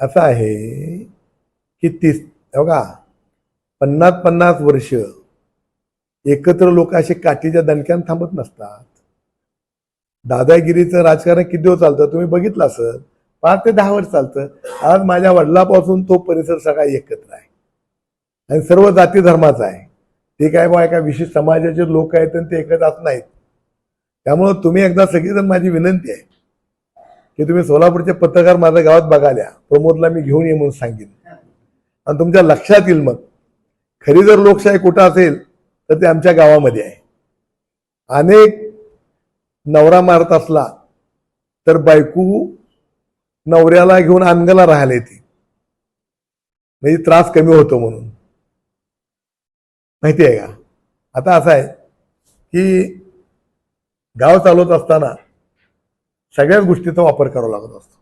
असं आहे की तीस बघा पन्नास पन्नास वर्ष एकत्र लोक असे काठीच्या दणक्यान थांबत नसतात. दादागिरीचं राजकारण किती दिवस चालतं? तुम्ही बघितलं असत पाच ते दहा वर्ष चालतं. आज माझ्या वडिलापासून तो परिसर सगळा एकत्र आहे. आणि सर्व जाती धर्माचा आहे. ते काय बा एका विशिष्ट समाजाचे लोक आहेत आणि ते एकत्र असत नाहीत. त्यामुळं तुम्ही एकदा सगळीजण माझी विनंती आहे. की तुम्ही सोलापूरचे पत्रकार माझ्या गावात बघाल्या. प्रमोदला मी घेऊन ये म्हणून सांगेन. आणि तुमच्या लक्षात येईल मग. खरी जर लोकशाही कुठं असेल तर ते आमच्या गावामध्ये आहे. अनेक नवरा मारत असला तर बायको नवऱ्याला घेऊन अंगला राहायला येते म्हणजे त्रास कमी होतो म्हणून. माहिती आहे का? आता असं आहे की गाव चालवत असताना सगळ्याच गोष्टीचा वापर करावा लागत असतो.